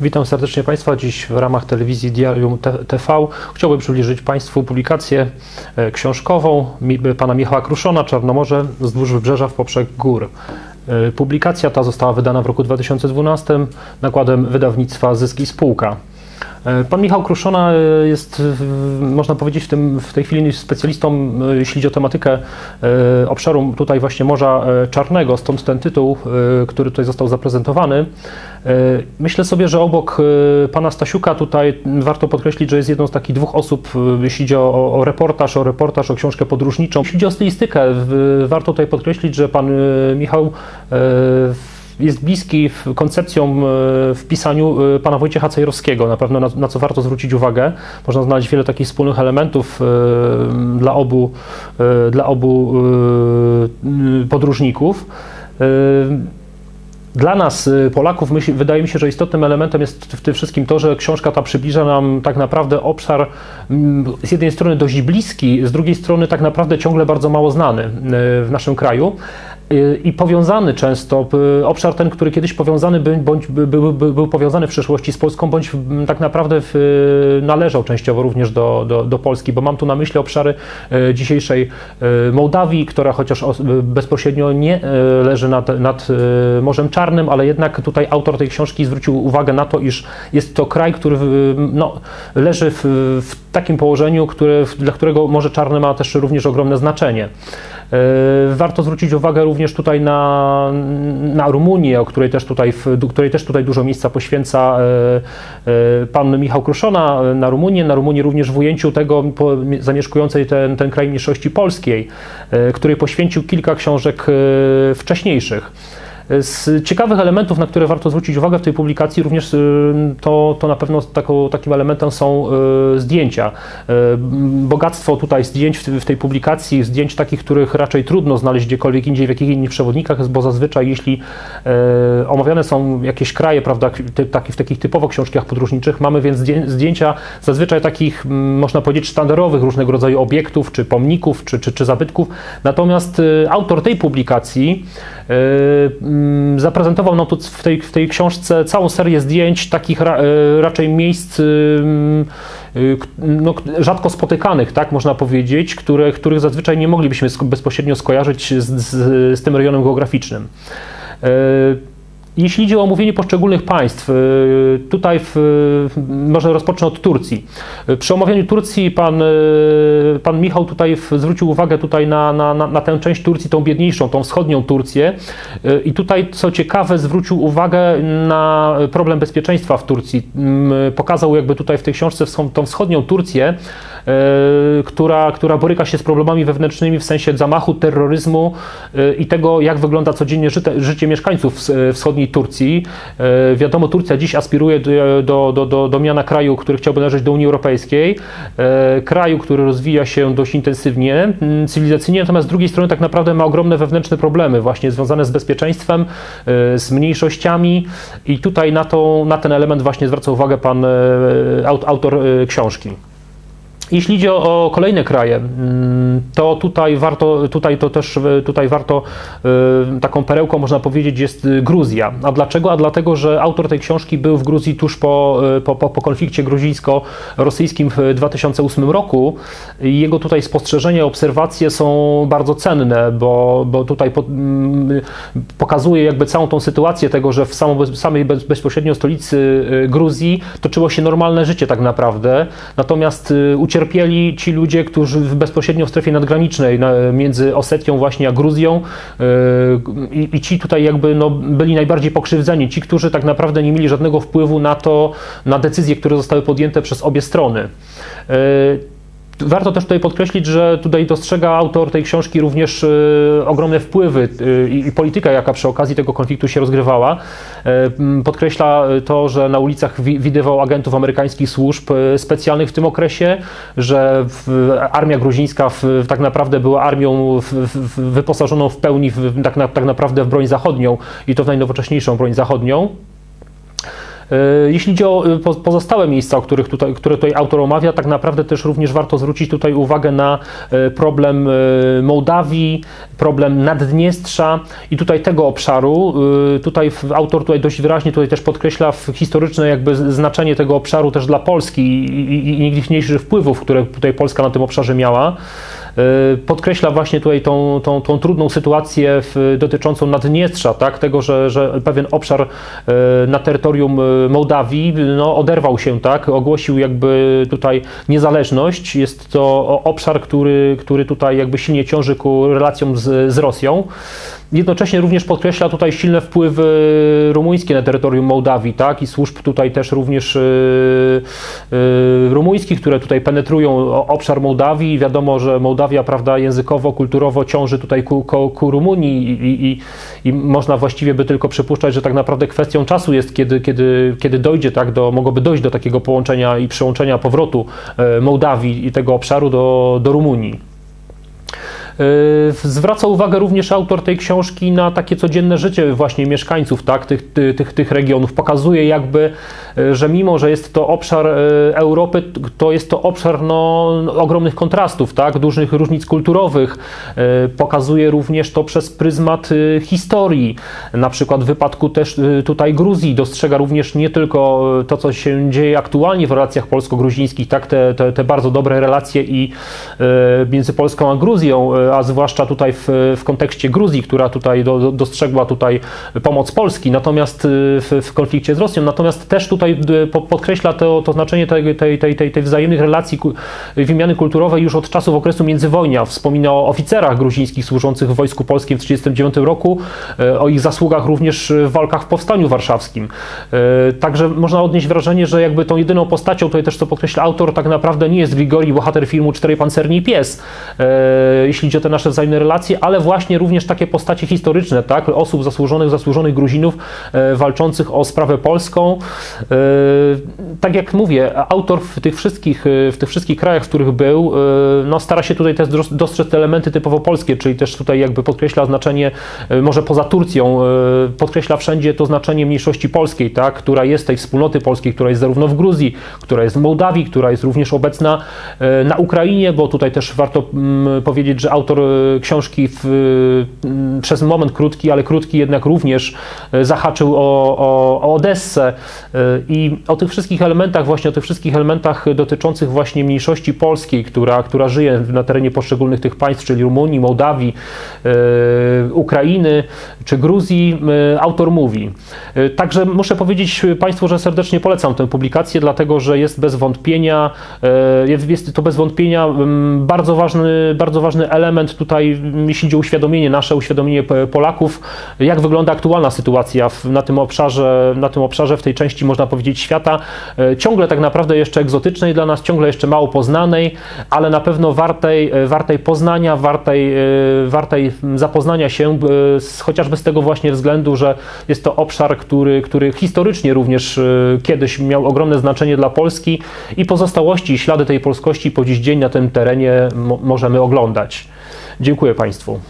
Witam serdecznie Państwa. Dziś w ramach telewizji Diarium TV chciałbym przybliżyć Państwu publikację e, książkową pana Michała Kruszona Czarnomorze wzdłuż wybrzeża w poprzek gór. E, publikacja ta została wydana w roku 2012 nakładem wydawnictwa Zyski Spółka. E, pan Michał Kruszona e, jest, można powiedzieć, w, tym, w tej chwili specjalistą, e, jeśli chodzi o tematykę obszaru tutaj właśnie Morza Czarnego, stąd ten tytuł, który tutaj został zaprezentowany. Myślę sobie, że obok pana Stasiuka tutaj warto podkreślić, że jest jedną z takich dwóch osób, jeśli chodzi o, o reportaż, o reportaż, o książkę podróżniczą. Jeśli chodzi o stylistykę, warto tutaj podkreślić, że pan Michał jest bliski koncepcją e, w pisaniu e, pana Wojciecha Cejrowskiego, na pewno na, na, co warto zwrócić uwagę. Można znaleźć wiele takich wspólnych elementów e, dla obu, dla obu podróżników. Dla nas, Polaków, myśl, wydaje mi się, że istotnym elementem jest w tym wszystkim to, że książka ta przybliża nam tak naprawdę obszar z jednej strony dość bliski, z drugiej strony tak naprawdę ciągle bardzo mało znany w naszym kraju, i powiązany często, obszar ten, który kiedyś powiązany był, bądź był, był, był powiązany w przeszłości z Polską, bądź tak naprawdę w, należał częściowo również do, do, do, Polski, bo mam tu na myśli obszary e, dzisiejszej Mołdawii, która chociaż bezpośrednio nie leży nad, nad Morzem Czarnym, ale jednak tutaj autor tej książki zwrócił uwagę na to, iż jest to kraj, który no, leży w, w takim położeniu, które, dla którego Morze Czarne ma też również ogromne znaczenie. Warto zwrócić uwagę również tutaj na, na Rumunię, o której też tutaj, której też tutaj dużo miejsca poświęca e, e, pan Michał Kruszona, na Rumunię, na Rumunię również w ujęciu tego zamieszkującej ten, ten kraj mniejszości polskiej, e, której poświęcił kilka książek wcześniejszych. Z ciekawych elementów, na które warto zwrócić uwagę w tej publikacji, również y, to, to na pewno taką, takim elementem są y, zdjęcia. Y, bogactwo tutaj zdjęć w tej publikacji, zdjęć takich, których raczej trudno znaleźć gdziekolwiek indziej, w jakich innych przewodnikach, bo zazwyczaj jeśli omawiane są jakieś kraje, prawda, w takich typowo książkach podróżniczych, mamy więc zdjęcia zazwyczaj takich, można powiedzieć, sztandarowych różnego rodzaju obiektów, czy pomników, czy, czy, czy zabytków. Natomiast autor tej publikacji zaprezentował nam tu w tej, w tej książce całą serię zdjęć takich ra, e, raczej miejsc mm, y, no, rzadko spotykanych, tak można powiedzieć, które, których zazwyczaj nie moglibyśmy bezpośrednio skojarzyć z, z, z tym rejonem geograficznym. Jeśli idzie o omówienie poszczególnych państw, y, tutaj w, może rozpocznę od Turcji. Przy omawianiu Turcji pan, y, pan Michał tutaj zwrócił uwagę tutaj na, na, na tę część Turcji, tą biedniejszą, tą wschodnią Turcję y, i tutaj co ciekawe zwrócił uwagę na problem bezpieczeństwa w Turcji. Mm, pokazał jakby tutaj w tej książce tą wschodnią Turcję, która, która boryka się z problemami wewnętrznymi w sensie zamachu, terroryzmu i tego, jak wygląda codziennie życie, życie mieszkańców wschodniej Turcji. E, wiadomo, Turcja dziś aspiruje do, do, do, do miana kraju, który chciałby należeć do Unii Europejskiej, e, kraju, który rozwija się dość intensywnie, cywilizacyjnie, natomiast z drugiej strony tak naprawdę ma ogromne wewnętrzne problemy właśnie związane z bezpieczeństwem, e, z mniejszościami i tutaj na, to, na ten element właśnie zwraca uwagę pan autor książki. Jeśli idzie o kolejne kraje, mm, to tutaj warto, tutaj to też tutaj warto y, taką perełką można powiedzieć jest Gruzja. A dlaczego? A dlatego, że autor tej książki był w Gruzji tuż po, po, po, konflikcie gruzińsko-rosyjskim w 2008 roku. Jego tutaj spostrzeżenia, obserwacje są bardzo cenne, bo, bo tutaj po, mm, pokazuje jakby całą tą sytuację tego, że w samej bezpośrednio stolicy Gruzji toczyło się normalne życie tak naprawdę. Natomiast uciekło ucierpieli ci ludzie, którzy bezpośrednio w strefie nadgranicznej między Osetią właśnie a Gruzją yy, i, ci tutaj jakby no, byli najbardziej pokrzywdzeni, ci, którzy tak naprawdę nie mieli żadnego wpływu na to, na decyzje, które zostały podjęte przez obie strony. Warto też tutaj podkreślić, że tutaj dostrzega autor tej książki również y, ogromne wpływy y, i polityka, jaka przy okazji tego konfliktu się rozgrywała. Y, podkreśla to, że na ulicach widywał agentów amerykańskich służb specjalnych w tym okresie, że armia gruzińska tak naprawdę była armią wyposażoną w pełni tak, tak naprawdę w broń zachodnią i to w najnowocześniejszą broń zachodnią. Jeśli chodzi o pozostałe miejsca, o których tutaj, które tutaj autor omawia, tak naprawdę też również warto zwrócić tutaj uwagę na problem Mołdawii, problem Naddniestrza i tutaj tego obszaru. Tutaj autor tutaj dość wyraźnie tutaj też podkreśla historyczne jakby znaczenie tego obszaru też dla Polski i, i, i mniejszych wpływów, które tutaj Polska na tym obszarze miała. E, podkreśla właśnie tutaj tą, tą, tą trudną sytuację w, dotyczącą Naddniestrza, tak? tego, że, że pewien obszar e, na terytorium e, Mołdawii no, oderwał się, tak? ogłosił jakby tutaj niezależność. Jest to obszar, który, który tutaj jakby silnie ciąży ku relacjom z, z Rosją. Jednocześnie również podkreśla tutaj silne wpływy rumuńskie na terytorium Mołdawii, tak, i służb tutaj też również yy, yy, rumuńskich, które tutaj penetrują obszar Mołdawii. Wiadomo, że Mołdawia, prawda, językowo, kulturowo ciąży tutaj ku, ku, ku Rumunii i, i, i, można właściwie by tylko przypuszczać, że tak naprawdę kwestią czasu jest, kiedy, kiedy, kiedy dojdzie, tak, do, mogłoby dojść do takiego połączenia i przyłączenia powrotu e, Mołdawii i tego obszaru do, do Rumunii. E, zwraca uwagę również autor tej książki na takie codzienne życie właśnie mieszkańców tak, tych, tych, tych regionów. Pokazuje jakby, e, że mimo, że jest to obszar e, Europy, to jest to obszar no, ogromnych kontrastów, tak, dużych różnic kulturowych. Pokazuje również to przez pryzmat historii. Na przykład w wypadku też tutaj Gruzji dostrzega również nie tylko to, co się dzieje aktualnie w relacjach polsko-gruzińskich, tak, te, te, te bardzo dobre relacje i między Polską a Gruzją, a zwłaszcza tutaj w, w kontekście Gruzji, która tutaj do, dostrzegła tutaj pomoc Polski, natomiast y, w, w, konflikcie z Rosją, natomiast też tutaj y, podkreśla to, to znaczenie tej, tej, tej, tej, tej wzajemnych relacji wymiany kulturowej już od czasów okresu międzywojnia. Wspomina o oficerach gruzińskich służących w Wojsku Polskim w 1939 roku, y, o ich zasługach również w walkach w Powstaniu Warszawskim. Także można odnieść wrażenie, że jakby tą jedyną postacią, tutaj też co podkreśla autor, tak naprawdę nie jest Grigori, bohater filmu Cztery Pancerni Pies, jeśli o te nasze wzajemne relacje, ale właśnie również takie postacie historyczne, tak, osób zasłużonych, zasłużonych Gruzinów e, walczących o sprawę polską. E, tak jak mówię, autor w tych wszystkich, e, w tych wszystkich krajach, w których był, no, stara się tutaj też dostrzec elementy typowo polskie, czyli też tutaj jakby podkreśla znaczenie, może poza Turcją, podkreśla wszędzie to znaczenie mniejszości polskiej, tak, która jest tej wspólnoty polskiej, która jest zarówno w Gruzji, która jest w Mołdawii, która jest również obecna na Ukrainie, bo tutaj też warto mm, powiedzieć, że autor e, książki w, mm, przez moment krótki, ale krótki jednak również e, zahaczył o, o, o Odessę e, i o tych wszystkich elementach, właśnie o tych wszystkich elementach dotyczących właśnie mniejszości polskiej, która, która żyje na terenie poszczególnych tych państw, czyli Rumunii, Mołdawii, Ukrainy czy Gruzji, autor mówi. Także muszę powiedzieć Państwu, że serdecznie polecam tę publikację, dlatego że jest bez wątpienia, jest to bez wątpienia bardzo ważny, bardzo ważny element tutaj, jeśli chodzi o uświadomienie nasze, uświadomienie Polaków, jak wygląda aktualna sytuacja w, na, tym obszarze, na tym obszarze, w tej części, można powiedzieć, świata, e, ciągle tak naprawdę jeszcze egzotycznej dla nas, ciągle jeszcze mało poznanej, ale na pewno wartej, e, wartej poznania, wartej, e, wartej zapoznania się, chociażby z tego właśnie względu, że jest to obszar, który, który historycznie również kiedyś miał ogromne znaczenie dla Polski i pozostałości, ślady tej polskości po dziś dzień na tym terenie możemy oglądać. Dziękuję Państwu.